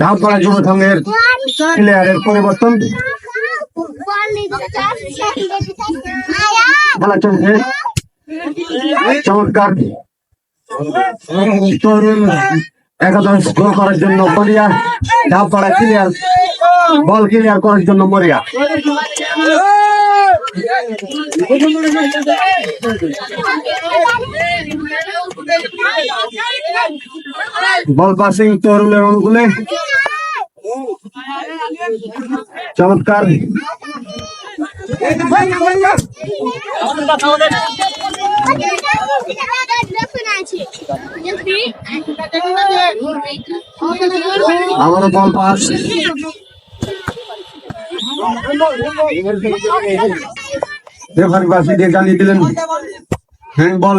ধাপপাড়া যুব সংঘের প্লেয়ারের পরিবর্তন। খেলা চলছে। চমৎকার। একাদশ গোল করার জন্য মরিয়া ধাপপাড়া ক্লিয়ার বল ক্লিয়ার করার জন্য মরিয়া। বল পাসিং তরুণের অনুকূলে চমৎকার। আবারও বল পাস। রেফারি বাসি দিয়ে জানিয়ে দিলেন। Handball.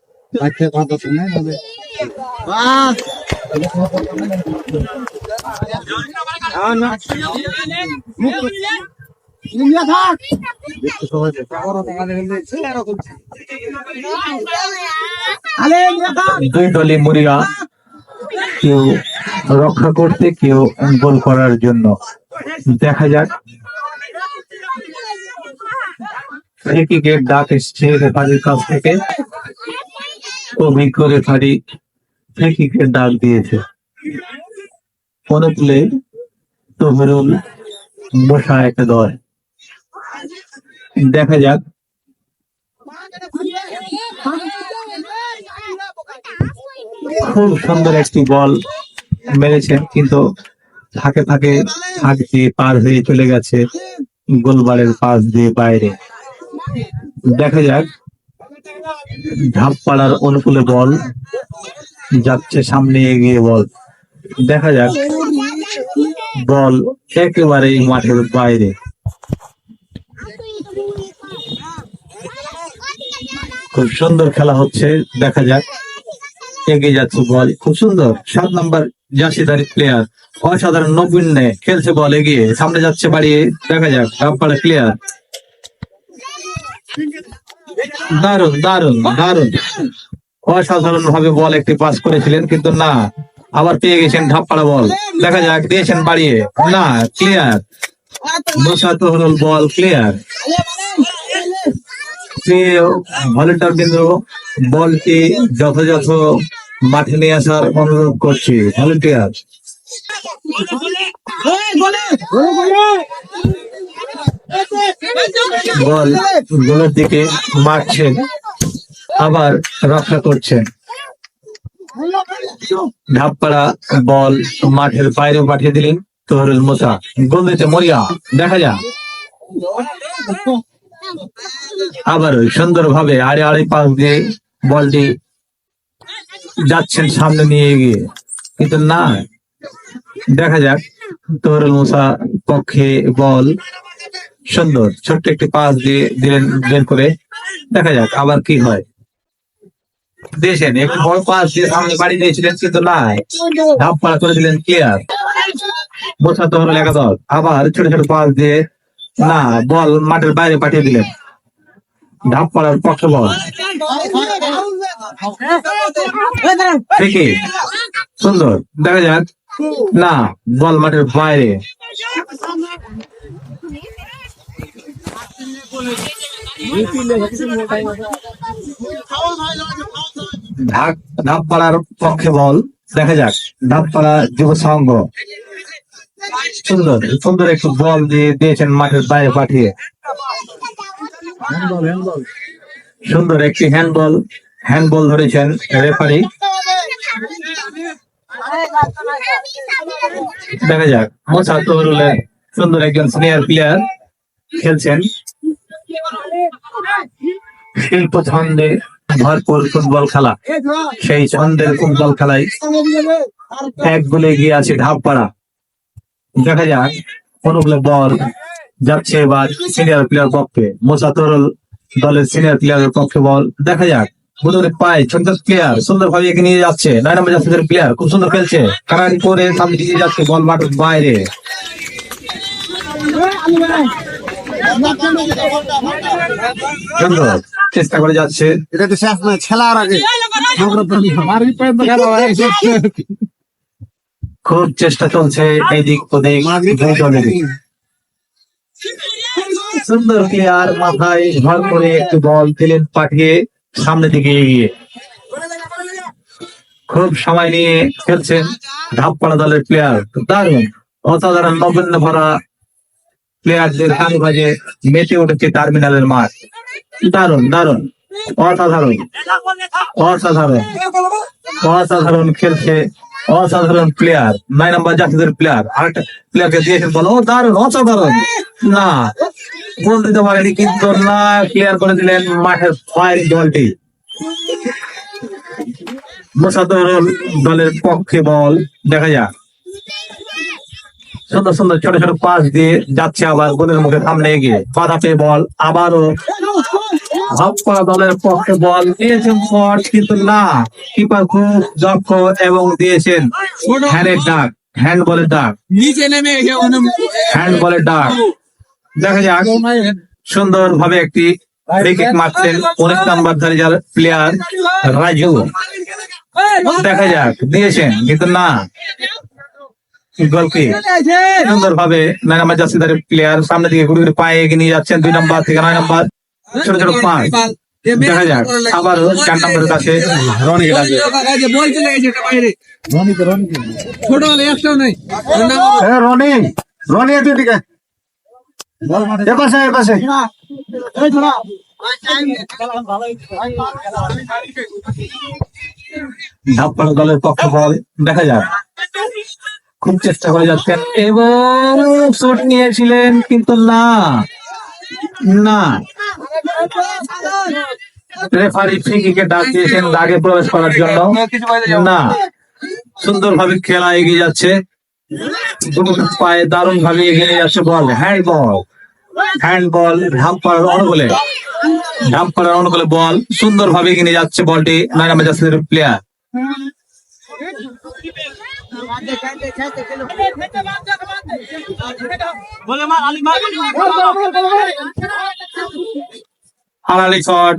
দুই দলই মরিয়া কেউ রক্ষা করতে, কেউ গোল করার জন্য। দেখা যাক। ক্রিকেট ডাক এসছে রেফারির কাছ থেকে। অভিজ্ঞ রেফারি ক্রিকেট ডাক দিয়েছে। অনুকূলে তহরুল বসা একটা দল। দেখা যাক। খুব সুন্দর একটি বল মেরেছেন কিন্তু ফাঁকে ফাঁকে ফাঁক দিয়ে পার হয়ে চলে গেছে গোলবারের পাশ দিয়ে বাইরে। দেখা যাক। ধাপ পাড়ার অনুকূলে বল যাচ্ছে সামনে এগিয়ে বল। দেখা যাক। বল একেবারেই মাঠের বাইরে। খুব সুন্দর খেলা হচ্ছে, দেখা যাক। এগিয়ে যাচ্ছে বল। খুব সুন্দর। সাত নম্বর জাসিদারি প্লেয়ার অসাধারণ নবীন্যে খেলছে বল, এগিয়ে। সামনে যাচ্ছে, বাড়িয়ে। দেখা যাক রামপাড়া ক্লিয়ার দারুণ দারুণ দারুণ অসাধারণ ভাবে বল একটি পাস করেছিলেন কিন্তু না আবার পেয়ে গেছেন ধাপ্পাড়া বল। দেখা যাক দিয়েছেন বাড়িয়ে। না ক্লিয়ার বসাত হল বল ক্লিয়ার ভলেন্টার কিন্তু বলটি যথাযথ মাঠে নিয়ে আসার অনুরোধ করছি ভলেন্টিয়ার বল গোলের দিকে মারছেন, আবার রক্ষা করছেন। ঢাপপাড়া বল মাঠের বাইরে পাঠিয়ে দিলেন তোহরুল মোসা গোল দিতে মরিয়া, দেখা যাক। আবার সুন্দর ভাবে আড়ে আড়ে পাস দিয়ে বলটি যাচ্ছেন সামনে নিয়ে গিয়ে কিন্তু না, দেখা যাক তোহরুল মুসা পক্ষে বল সুন্দর। ছোট্ট একটি পাস দিয়ে দিলেন বের করে। দেখা যাক, আবার কি হয়। দিয়েছেন একটু বড় পাস দিয়ে সামনে বাড়ি দিয়েছিলেন কিন্তু না ধাপ পাড়া করে দিলেন ক্লিয়ার বোঝা তো হলো একাদশ আবার ছোট ছোট পাস দিয়ে, না, বল মাঠের বাইরে পাঠিয়ে দিলেন। ধাপ পাড়ার পক্ষে বল। ঠিকই। সুন্দর। দেখা যাক। না, বল মাঠের বাইরে। ঢাক ধাপ পাড়ার পক্ষে বল। দেখা যাক ধাপ পাড়া যুব সংঘ। সুন্দর সুন্দর একটু বল দিয়ে দিয়েছেন মাঠের বাইরে পাঠিয়ে। সুন্দর একটি হ্যান্ডবল হ্যান্ডবল ধরেছেন রেফারি দেখা যাক মোসা তহরুলের সুন্দর একজন সিনিয়র প্লেয়ার খেলছেন। শিল্প ছন্দে ভরপুর ফুটবল খেলা। সেই ছন্দের ফুটবল খেলায় এক গোলে গিয়ে আছে ঢাবপাড়া। দেখা যাক অনুকূলে বল যাচ্ছে এবার সিনিয়র প্লেয়ার পক্ষে। মোসা তরল দলের সিনিয়র প্লেয়ারের পক্ষে বল। দেখা যাক বুধরে পায় ছোট প্লেয়ার সুন্দর ভাবে এগিয়ে নিয়ে যাচ্ছে। নয় নম্বর যাচ্ছে প্লেয়ার খুব সুন্দর খেলছে। কারারি করে সামনে দিয়ে যাচ্ছে, বল মাঠের বাইরে। সুন্দর চেষ্টা করে যাচ্ছে। এটা তো শেষ নয় খেলার আগে। খুব চেষ্টা চলছে এই দিক ওদিক। সুন্দর প্লেয়ার মাথায় ভর করে একটু বল দিলেন পাঠিয়ে সামনে দিকে এগিয়ে। খুব সময় নিয়ে খেলছেন ধাপপাড়া দলের প্লেয়ার দারুণ। অসাধারণ নগণ্য ভরা প্লেয়ারদের কানে বাজে মেতে উঠেছে টার্মিনালের মাঠ। দারুণ দারুণ। অসাধারণ। অসাধারণ। অসাধারণ খেলছে। অসাধারণ প্লেয়ার। নয় নাম্বার জাতীয় প্লেয়ার। আরেকটা প্লেয়ারকে দিয়েছেন বলো। ও, দারুণ, অসাধারণ। না, গোল দিতে পারেনি কিন্তু না ক্লিয়ার করে দিলেন মাঠের ফায়ারিং দলটি। মোসাদরুল দলের পক্ষে বল। দেখা যাক। সুন্দর সুন্দর ছোট ছোট পাশ দিয়ে যাচ্ছে আবার গোলের মুখে সামনে এগিয়ে। পেয়ে বল আবারও ভাবপাড়া দলের পক্ষে বল দিয়েছেন শট কিন্তু না কিপার খুব দক্ষ এবং দিয়েছেন হ্যান্ডের ডাক হ্যান্ড বলের ডাক। নিচে নেমে হ্যান্ড বলের ডাক। দেখা যাক সুন্দর ভাবে একটি উইকেট মারছেন অনেক নাম্বার ধারী যার প্লেয়ার রাজু। দেখা যাক দিয়েছেন কিন্তু না। গোলকি সুন্দর ভাবে নয় নাম্বার জার্সিদারের প্লেয়ার সামনে দিকে ঘুরে ঘুরে পায়ে এগিয়ে নিয়ে যাচ্ছেন। দুই নাম্বার থেকে নয় নাম্বার। ছোট ছোট পাঁচ। দেখা যাক। আবার চার নম্বরের কাছে। রনি ছোট হলে একটাও নেই। রনি রনি একটু দিকে এ পাশে ধাপ্পাড়া দলের পক্ষে বল দেখা যাক। খুব চেষ্টা করে যাচ্ছেন এবং শট নিয়েছিলেন, কিন্তু না। না। রেফারি ফ্রিকিকে ডাক দিয়েছেন দাগে প্রবেশ করার জন্য। না। সুন্দর ভাবে খেলা এগিয়ে যাচ্ছে। পায়ে দারুণ ভাবে এগিয়ে যাচ্ছে বল। হ্যান্ড বল হ্যান্ড বল করার অনুকূলে। করার অনুকূলে বল। সুন্দর ভাবে এগিয়ে যাচ্ছে বলটি নাম্বার যাচ্ছে প্লেয়ার হালালি শট,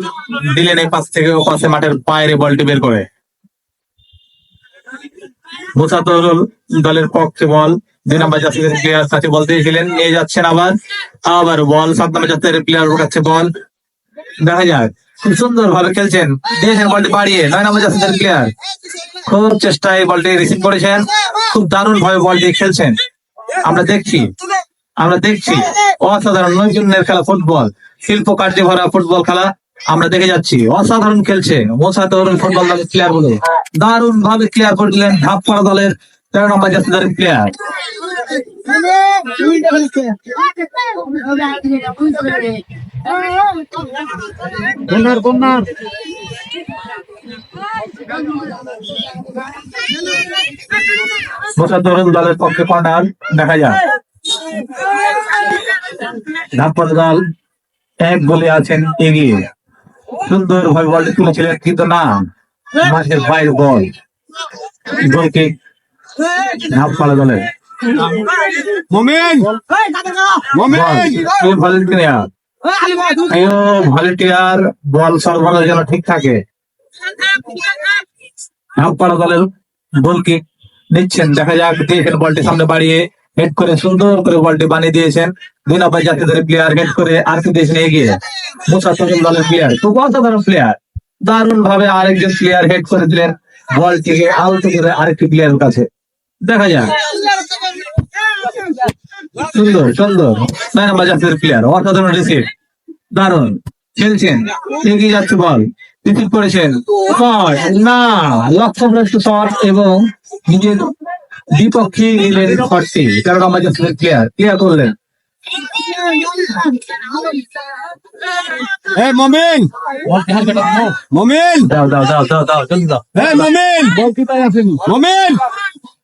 দিলেন এই পাশ থেকে ও পাশে মাঠের বাইরে বলটি বের করে। মুসাতরুল দলের পক্ষে বল, দুই নম্বর জাতীয় প্লেয়ার কাছে বল দিয়েছিলেন, নিয়ে যাচ্ছেন আবার। আবার বল, সাত নম্বর জাতীয় প্লেয়ার কাছে বল। দেখা যাক। খুব সুন্দর ভাবে খেলছেন দিয়েছেন বলটি বাড়িয়ে নয় নম্বর জাতীয় প্লেয়ার খুব চেষ্টায় বলটি রিসিভ করেছেন। খুব দারুণ ভাবে বলটি খেলছেন। আমরা দেখছি আমরা দেখছি। অসাধারণ নৈপুণ্যের খেলা ফুটবল। শিল্প কার্যে ভরা ফুটবল খেলা। আমরা দেখে যাচ্ছি, অসাধারণ খেলছে। অসাধারণ ফুটবল দলের প্লেয়ারগুলো দারুণ ভাবে ক্লিয়ার করে দিলেন ধাপ করা দলের তেরো নম্বর জাতীয় দলের প্লেয়ার কন্যার কন্যার মোসাদ্দরুল দলের পক্ষে কর্নার দেখা যায় ধাপ দল এক বলে আছেন এগিয়ে সুন্দর ভাবে বলটি তুলেছিলেন কিন্তু না মাঠের বাইরে বল গোলকে ধাপ করা দলের মমিন মমিন আয়ো, ভলেন্টিয়ার, বল সরবরাহ যেন ঠিক থাকে। হাফপাড়া দলের গোলকে নিচ্ছেন। দেখা যাক দিয়েছেন বলটি সামনে বাড়িয়ে হেড করে সুন্দর করে বলটি বানিয়ে দিয়েছেন। নম্বর জাতীয় দলের প্লেয়ার হেড করে আর কি দিয়েছেন, এগিয়ে। মুসা তরুণ দলের প্লেয়ার খুব অসাধারণ প্লেয়ার দারুণ ভাবে আরেকজন প্লেয়ার হেড করে দিলেন বলটিকে আলতো করে আরেকটি প্লেয়ারের কাছে। দেখা যাক। সুন্দর সুন্দর। নম্বর জাতীয় প্লেয়ার অসাধারণ রিসিভ দারুণ। খেলছেন। এগিয়ে যাচ্ছে বল। রিসিভ করেছেন। না লক্ষ্যভ্রষ্ট শট এবং নিজের বিপক্ষে নিলেন শটটি। তেরো নম্বর জাতীয় প্লেয়ার ক্লিয়ার করলেন। এ মমিন! মমিন! দাও দাও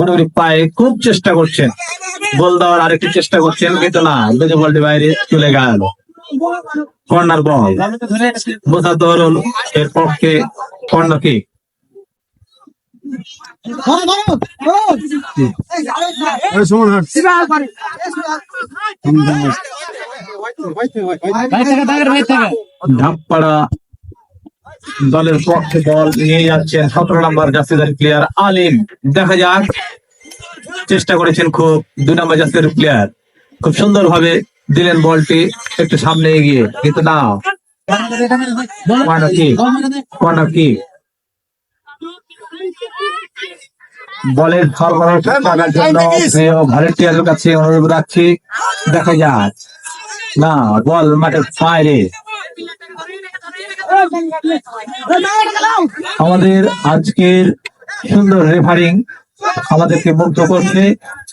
মোটামুটি পায়ে খুব চেষ্টা করছেন বল দেওয়ার আরেকটু চেষ্টা করছেন কিন্তু না দুটো বলটি বাইরে চলে গেল কর্নার বল বোঝা তরুণ এর পক্ষে কর্নার কিক ভাই থেকে দাগের ভাই থেকে ঢাপপাড়া দলের পক্ষে বল নিয়ে যাচ্ছেন। সতেরো নম্বর জার্সিদারি প্লেয়ার আলিম। দেখা যাক। চেষ্টা করেছেন খুব। দুই নম্বর জার্সিদারি প্লেয়ার খুব সুন্দর ভাবে দিলেন বলটি একটু সামনে এগিয়ে। কিন্তু না। বলের সরবরাহ জন্য কাছে অনুরোধ রাখছি। দেখা যাক। না বল মাঠের বাইরে। আমাদের আজকের সুন্দর রেফারিং আমাদেরকে মুগ্ধ করছে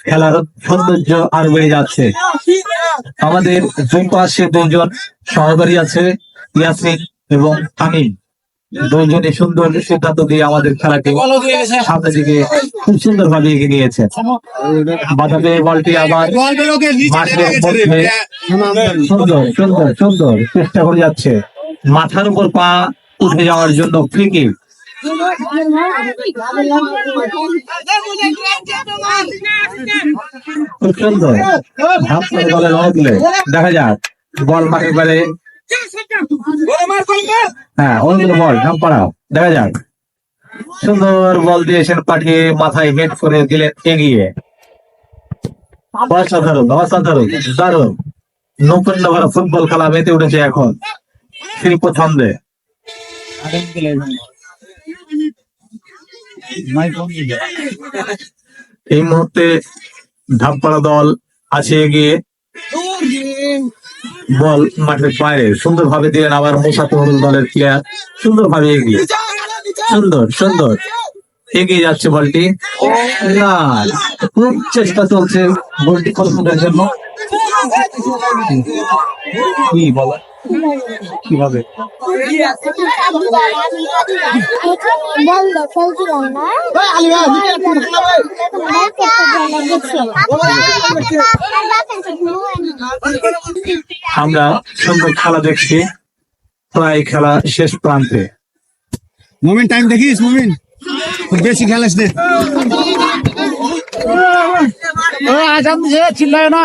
খেলার সৌন্দর্য আর বেড়ে যাচ্ছে। আমাদের দুই পাশে দুইজন সহকারী আছে ইয়াসিন এবং আমিন দুইজনে সুন্দর সিদ্ধান্ত দিয়ে আমাদের খেলাকে সামনের দিকে খুব সুন্দর ভাবে এগিয়ে নিয়েছে। বাধা পেয়ে বলটি আবার সুন্দর সুন্দর সুন্দর চেষ্টা করে যাচ্ছে। মাথার উপর পা উঠে যাওয়ার জন্য ফ্রিকি দেখা যাক। বল মাঠের বাইরে হ্যাঁ বল দেখা যাক। সুন্দর বল দিয়েছেন পাঠিয়ে মাথায় হেড করে দিলেন এগিয়ে। অসাধারণ অসাধারণ দারুণ। ফুটবল খেলা মেতে উঠেছে এখন। শিল্প ছন্দে এই মুহূর্তে ধাপপাড়া দল আছে এগিয়ে বল মাঠের বাইরে সুন্দর ভাবে দিলেন আবার মুসাফির দলের প্লেয়ার সুন্দর ভাবে এগিয়ে। সুন্দর সুন্দর। এগিয়ে যাচ্ছে বলটি। না, খুব চেষ্টা চলছে বলটি কলকাতার জন্য। কি কীভাবে? আমরা সুন্দর খেলা দেখছি। প্রায় খেলা শেষ প্রান্তে। মোমেন্ট টাইম দেখিস মোমেন্ট খুব বেশি খেলাস নে। ও আজাদ চিল্লায় না।